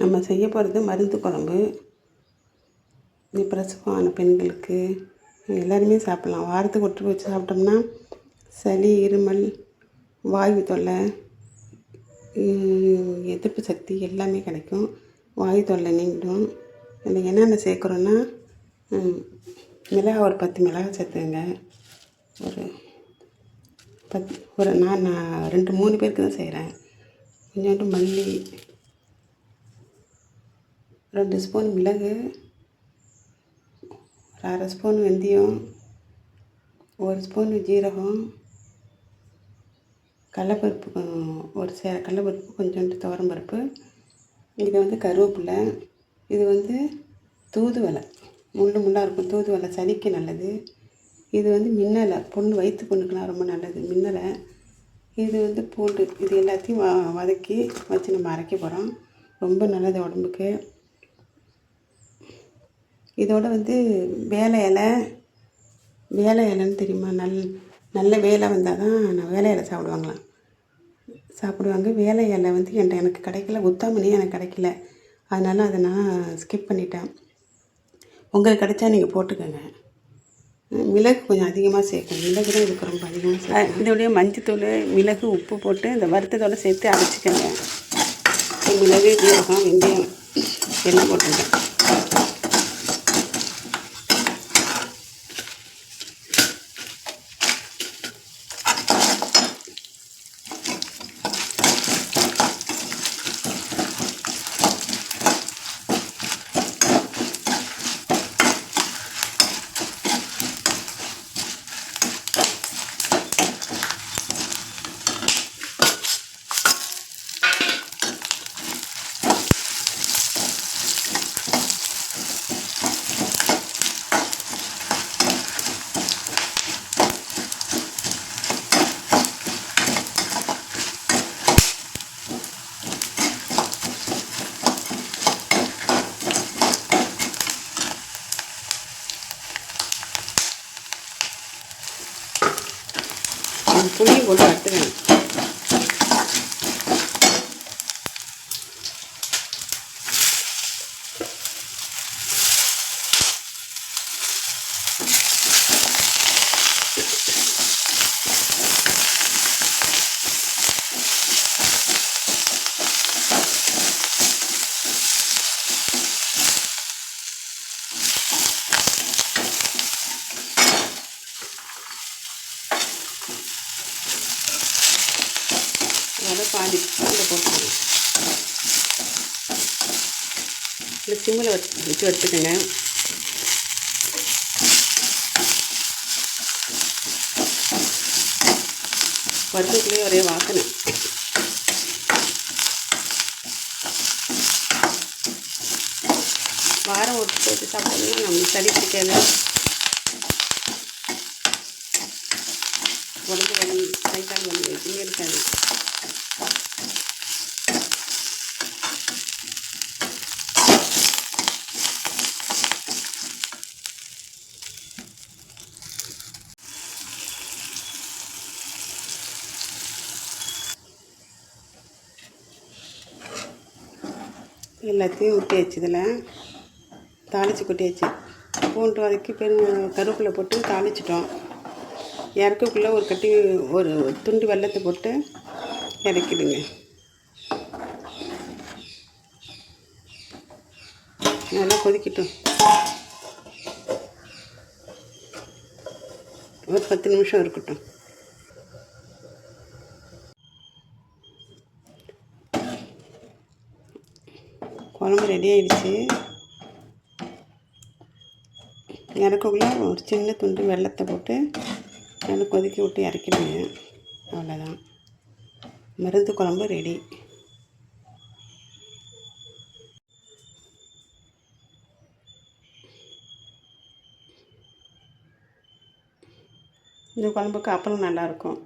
நம்ம செய்ய போகிறது மருந்து குழம்பு இது பிரசவமான பெண்களுக்கு எல்லாருமே சாப்பிட்லாம். வாரத்துக்கு ஒற்று வச்சு சாப்பிட்டோம்னா சளி இருமல் வாயு தொல்லை எதிர்ப்பு சக்தி எல்லாமே கிடைக்கும். வாயு தொல்லை நீங்கிடும் இதில் என்னென்ன சேர்க்குறோன்னா மிளகா ஒரு பத்து மிளகா சேர்த்துங்க ஒரு பத் ஒரு நான் நான் ரெண்டு மூணு பேருக்கு தான் செய்கிறேன் கொஞ்சோண்டு மல்லி ரெண்டு ஸ்பூன் மிளகு ஒரு அரை ஸ்பூன் வெந்தயம் ஒரு ஸ்பூன் ஜீரகம் கடலப்பருப்பு ஒரு சே கடலப்பருப்பு கொஞ்சோண்டு துவரம்பருப்பு. இது வந்து கருவேப்பிலை. இது வந்து தூதுவலை முள்ளு முள்ளாக இருக்கும். தூதுவலை சளிக்கு நல்லது. இது வந்து மின்னலை. பொண்ணு வயிற்று பொண்ணுக்கெலாம் ரொம்ப நல்லது. மின்னலை. இது வந்து பூண்டு. இது எல்லாத்தையும் வ வதக்கி வச்சு நம்ம அரைக்க போகிறோம் ரொம்ப நல்லது உடம்புக்கு. இதோட வந்து வேலை இலை வேலை இலைன்னு தெரியுமா? நல் நல்ல வேலை வந்தால் தான் நான் வேலை இலை சாப்பிடுவாங்களாம். சாப்பிடுவாங்க. வேலை இலை வந்து என்கிட்ட எனக்கு கிடைக்கல. உத்தாமணி எனக்கு கிடைக்கல. அதனால் அதை நான் ஸ்கிப் பண்ணிட்டேன். உங்களுக்கு கிடைச்சா நீங்கள் போட்டுக்கோங்க. மிளகு கொஞ்சம் அதிகமாக சேர்க்கணும். மிளகு தான் இதுக்கு ரொம்ப அதிகமாக இதோடைய மஞ்சத்தூள் மிளகு உப்பு போட்டு இந்த வறுத்ததோட சேர்த்து அரைச்சிக்கோங்க. மிளகு ஜீரகம் வெந்தயம் எல்லாம் போட்டுருக்கேன் 안 뿌리고 할 때는 அதை பாதி அதில் போட்டுக்கணும் இல்லை சிம்மில் வச்சு வச்சு வச்சுக்கோங்க. பருப்புக்குள்ளேயே ஒரே வாசனை. வாரம் ஒரு போட்டு சாப்பிட்டோம்னா நம்ம சளி பிடிக்காது உடம்பு வலி கை வலி எதுவுமே இருக்காது. எல்லாத்தையும் ஊற்றியாச்சு இதில் தாளித்து கொட்டியாச்சு பூண்டு வதக்கி பெரு கருவேப்பிலை போட்டு தாளிச்சிட்டோம். இறக்கக்குள்ளே ஒரு கட்டி ஒரு துண்டு வெல்லத்தை போட்டு இறக்கிடுங்க. நல்லா கொதிக்கட்டும். ஒரு பத்து நிமிஷம் இருக்கட்டும். குழம்பு ரெடி ஆயிடுச்சு. இறக்கக்குள்ள ஒரு சின்ன துண்டு வெள்ளத்தை போட்டு நல்லா கொதிக்க விட்டு இறக்கிடுங்க. அவ்வளோதான். மருந்து குழம்பு ரெடி இந்த குழம்புக்கு அப்பளம் நல்லாயிருக்கும்.